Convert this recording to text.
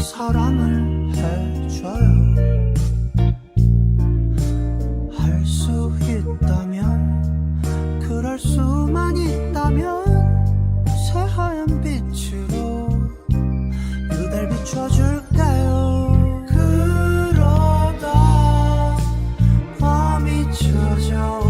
사랑을 해줘요 할 수 있다면 그럴 수만 있다면 새하얀 빛으로 그댈 비춰줄까요 그러다 밤이 쳐져.